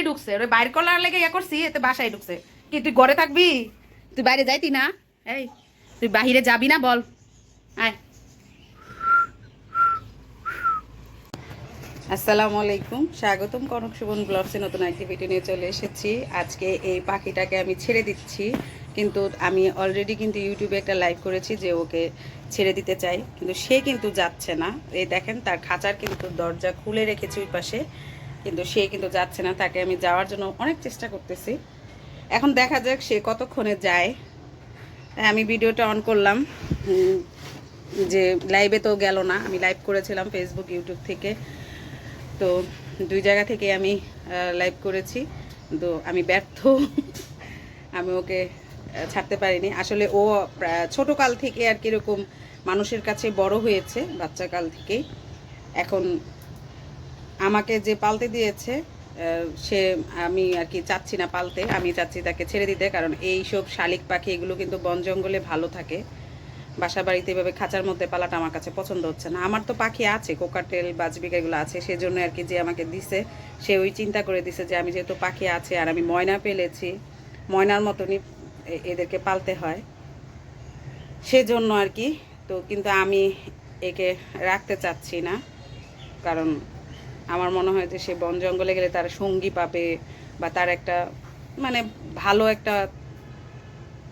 ভিতরে ঢুকছে। ওরে বাইর লেগে ইয়া করছি, এতে বাসায় ঢুকছে। কি, তুই ঘরে থাকবি? তুই বাইরে যাইতি না। এই, তুই বাহিরে যাবি না বল। আয়। আসসালামু আলাইকুম। স্বাগতম কনক সুবন ব্লগসে নতুন একটি ভিডিও নিয়ে চলে এসেছি। আজকে এই পাখিটাকে আমি ছেড়ে দিচ্ছি। কিন্তু আমি অলরেডি কিন্তু ইউটিউবে একটা লাইভ করেছি যে ওকে ছেড়ে দিতে চাই। কিন্তু সে কিন্তু যাচ্ছে না। এই দেখেন, তার খাঁচার কিন্তু দরজা খুলে রেখেছি ওই পাশে। কিন্তু সে কিন্তু যাচ্ছে না, তাকে আমি যাওয়ার জন্য অনেক চেষ্টা করতেছি। এখন দেখা যাক সে কতক্ষণে যায়। তাই আমি ভিডিওটা অন করলাম যে লাইভে তো গেল না, আমি লাইভ করেছিলাম ফেসবুক ইউটিউব থেকে। তো দুই জায়গা থেকে আমি লাইভ করেছি। তো আমি ব্যর্থ, আমি ওকে ছাড়তে পারিনি। আসলে ও প্রা- ছোটকাল থেকে আর কীরকম মানুষের কাছে বড় হয়েছে বাচ্চা কাল থেকেই। এখন আমাকে যে পালতে দিয়েছে সে আমি আর কি চাচ্ছি না পালতে, আমি চাচ্ছি তাকে ছেড়ে দিতে, কারণ এই সব শালিক পাখি, এগুলো কিন্তু বন জঙ্গলে ভালো থাকে। বাসা বাড়িতে এভাবে খাঁচার মধ্যে পালাটা আমার কাছে পছন্দ হচ্ছে না। আমার তো পাখি আছে কোকাটেল বাজবিক এগুলো আছে, সেজন্য আর কি যে আমাকে দিছে, সে ওই চিন্তা করে দিছে যে আমি যেহেতু পাখি আছে আর আমি ময়না পেলেছি, ময়নার মতনই এদেরকে পালতে হয়। সেজন্য আর কি, তো কিন্তু আমি একে রাখতে চাচ্ছি না, কারণ আমার মনে হয় যে সে বন জঙ্গলে গেলে তার সঙ্গী পাবে বা তার একটা মানে ভালো একটা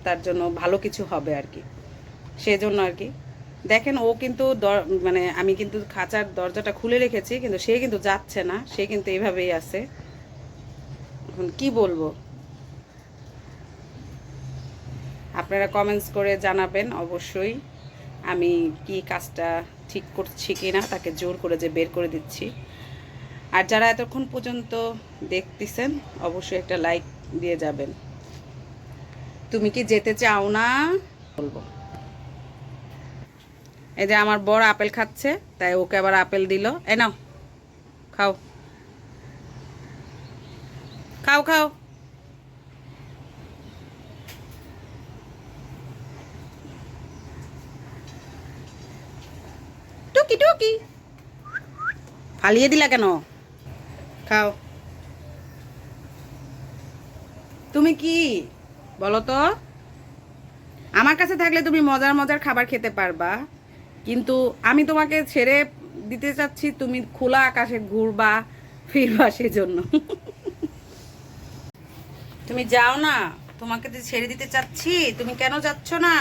তার জন্য ভালো কিছু হবে আর কি। সেজন্য আর কি। দেখেন, ও কিন্তু মানে আমি কিন্তু খাঁচার দরজাটা খুলে রেখেছি, কিন্তু সে কিন্তু যাচ্ছে না, সে কিন্তু এইভাবেই আছে। এখন কি বলব? আপনারা কমেন্টস করে জানাবেন অবশ্যই, আমি কি কাজটা ঠিক করছি কি না তাকে জোর করে যে বের করে দিচ্ছি। আর যারা এতক্ষণ পর্যন্ত দেখতেছেন, অবশ্যই একটা লাইক দিয়ে যাবেন। তুমি কি যেতে চাও না? বলব। এই যে আমার বড় আপেল খাচ্ছে, তাই ওকে আবার আপেল দিল। এ নাও, খাও। খাও খাও। টুকি টুকি। ফালিয়ে দিলা কেন? খাও। তুমি কি? বলো তো। আমার কাছে থাকলে তুমি মজার মজার খাবার খেতে পারবা। কিন্তু আমি তোমাকে ছেড়ে দিতে চাচ্ছি, তুমি খোলা আকাশে ঘুরবা, ফিরবা সেজন্য। তুমি যাও না। তোমাকে যে ছেড়ে দিতে চাচ্ছি, তুমি কেন যাচ্ছ না?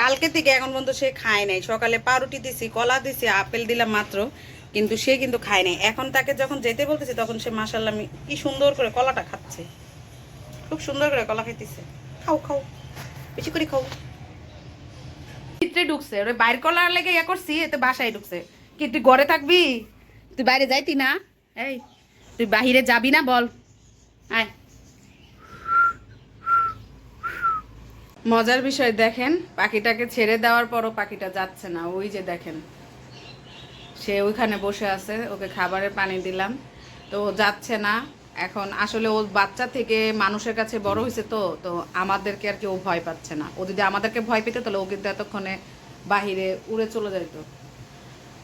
কালকে থেকে এখন পর্যন্ত সে খায় নাই। সকালে পাউরুটি দিছি কলা দিছি আপেল দিলাম মাত্র কিন্তু সে কিন্তু খায় নাই। এখন তাকে যখন যেতে বলতেছি তখন সে মাসাল্লাহ কি সুন্দর করে কলাটা খাচ্ছে। খুব সুন্দর করে কলা খাইতেছে। খাও খাও। বেশি করে খাও। ভিতরে ঢুকছে ওরে বাইর কলার লেগে ইয়া করছি এতে বাসায় ঢুকছে। কি তুই ঘরে থাকবি? তুই বাইরে যাইতি না। এই তুই বাহিরে যাবি না বল। আয়। মজার বিষয় দেখেন, পাখিটাকে ছেড়ে দেওয়ার পরও পাখিটা যাচ্ছে না। ওই যে দেখেন, সে ওইখানে বসে আছে, ওকে খাবারের পানি দিলাম। তো যাচ্ছে না। এখন আসলে ও বাচ্চা থেকে মানুষের কাছে বড় হয়েছে তো তো আমাদেরকে আর কি ও ভয় পাচ্ছে না। ও যদি আমাদেরকে ভয় পেত, তাহলে ও কিন্তু এতক্ষণে বাহিরে উড়ে চলে যেত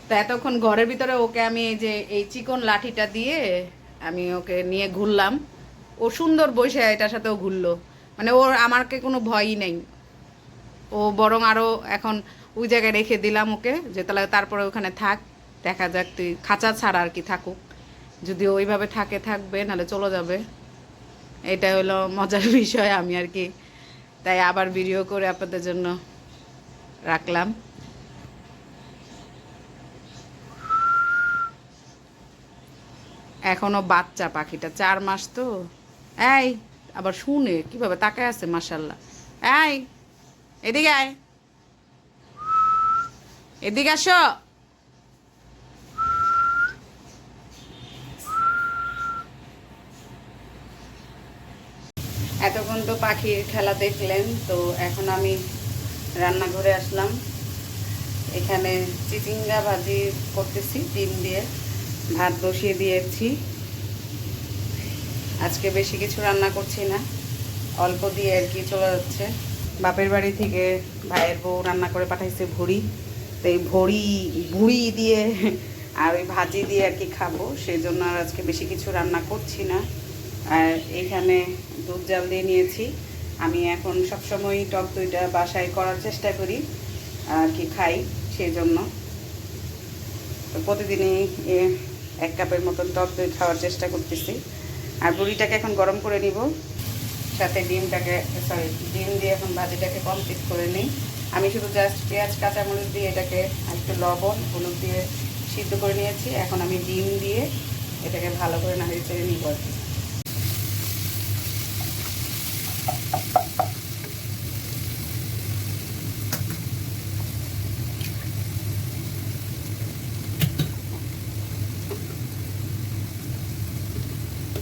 তো এতক্ষণ ঘরের ভিতরে ওকে আমি এই যে, এই চিকন লাঠিটা দিয়ে আমি ওকে নিয়ে ঘুরলাম। ও সুন্দর বসে, এটার সাথেও ঘুরলো। মানে ওর আমাকে কোনো ভয়ই নেই। ও বরং আরও এখন ওই জায়গায় রেখে দিলাম ওকে যে তাহলে তারপরে ওখানে থাক, দেখা যাক তুই খাঁচা ছাড়া আর কি থাকুক। যদি ওইভাবে থাকে, থাকবে, নাহলে চলে যাবে। এটা হলো মজার বিষয় আমি আর কি। তাই আবার ভিডিও করে আপনাদের জন্য রাখলাম। এখনও বাচ্চা পাখিটা, চার মাস তো। এই আবার শুনে, কীভাবে তাকায় আছে মাসাল্লাহ এই এদিকে আয়। এদিকে আসো। এতক্ষণ তো পাখির খেলা দেখলেন, তো এখন আমি রান্নাঘরে আসলাম। এখানে চিচিঙ্গা ভাজি করতেছি, ডিম দিয়ে, ভাত বসিয়ে দিয়েছি। আজকে বেশি কিছু রান্না করছি না। অল্প দিয়ে আর কি চলে যাচ্ছে। বাপের বাড়ি থেকে ভাইয়ের বউ রান্না করে পাঠাইছে ভুড়ি। তো এই ভড়ি, ভুড়ি দিয়ে আর ওই ভাজি দিয়ে আর কি খাব। সেই জন্য আর আজকে বেশি কিছু রান্না করছি না। আর এখানে দুধ জাল দিয়ে নিয়েছি। আমি এখন সবসময় টক দইটা বাসায় করার চেষ্টা করি আর কি খাই সেই জন্য। প্রতিদিনই এক কাপের মতন টক দই খাওয়ার চেষ্টা করতেছি। আর বুড়িটাকে এখন গরম করে নিব। সাথে ডিমটাকে সরি ডিম দিয়ে এখন ভাজিটাকে কমপ্লিট করে নিই। আমি শুধু জাস্ট পেঁয়াজ, কাঁচামরিচ দিয়ে এটাকে একটু লবণ, হলুদ দিয়ে সিদ্ধ করে নিয়েছি। এখন আমি ডিম দিয়ে এটাকে ভালো করে নাড়িয়ে চেড়ে নিব আর কি।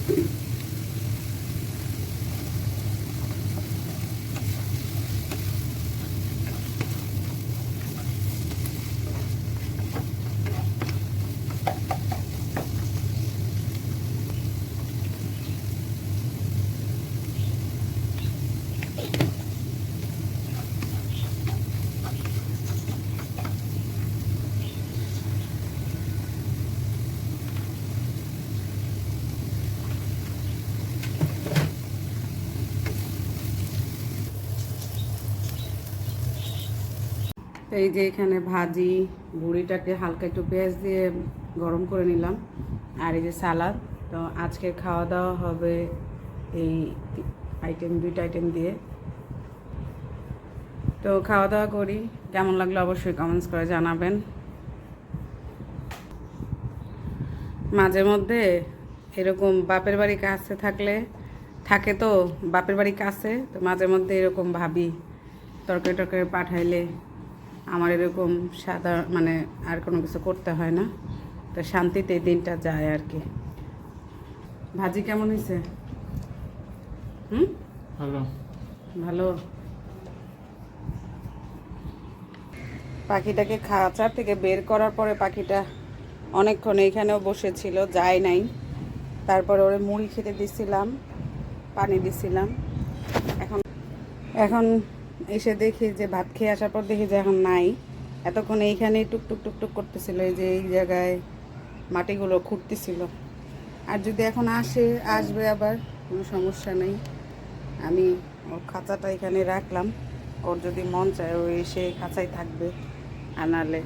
be. এই যে এখানে ভাজি, বুড়িটাকে হালকা একটু পেঁয়াজ দিয়ে গরম করে নিলাম, আর এই যে সালাদ। তো আজকের খাওয়া দাওয়া হবে এই আইটেম দুইটা আইটেম দিয়ে। তো খাওয়া দাওয়া করি। কেমন লাগল অবশ্যই কমেন্টস করে জানাবেন। মাঝে মধ্যে এরকম বাপের বাড়ি কাছে থাকলে থাকে তো, বাপের বাড়ি কাছে, তো মাঝে মধ্যে এরকম ভাবি তরকারি টরকারি পাঠাইলে। আমার এরকম সাদা মানে আর কোনো কিছু করতে হয় না। তো শান্তিতে দিনটা যায় আর কি। ভাজি কেমন হয়েছে? হুম? ভালো। ভালো। পাখিটাকে খাঁচার থেকে বের করার পরে পাখিটা অনেকক্ষণ এইখানেও বসেছিল যায় নাই। তারপরে ওরে মুড়ি খেতে দিছিলাম পানি দিছিলাম। এখন এখন এসে দেখি যে ভাত খেয়ে আসার পর দেখি যে এখন নাই। এতক্ষণ এইখানে টুকটুক টুকটুক করতেছিল, এই যে এই জায়গায় মাটিগুলো খুঁড়তেছিল। আর যদি এখন আসে, আসবে আবার, কোনো সমস্যা নেই। আমি ওর খাঁচাটা এখানে রাখলাম। ওর যদি মন চায়, ও এসে খাঁচাই থাকবে। আর নাহলে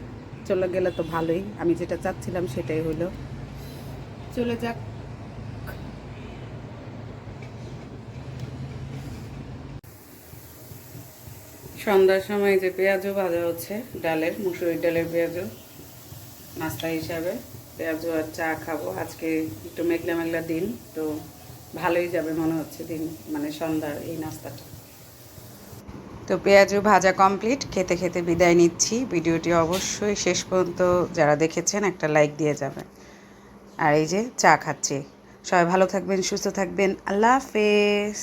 চলে গেলে তো ভালোই। আমি যেটা চাচ্ছিলাম সেটাই হলো। চলে যাক। সন্ধ্যার সময় যে পেঁয়াজও ভাজা হচ্ছে, ডালের, মুসুরির ডালের পেঁয়াজও, নাস্তা হিসাবে পেঁয়াজও আর চা খাব। আজকে একটু মেঘলা মেঘলা দিন, তো ভালোই যাবে মনে হচ্ছে দিন মানে সন্ধ্যার এই নাস্তাটা। তো পেঁয়াজু ভাজা কমপ্লিট, খেতে খেতে বিদায় নিচ্ছি। ভিডিওটি অবশ্যই শেষ পর্যন্ত যারা দেখেছেন, একটা লাইক দিয়ে যাবেন আর এই যে চা খাচ্ছি। সবাই ভালো থাকবেন, সুস্থ থাকবেন। আল্লাহ হাফেজ।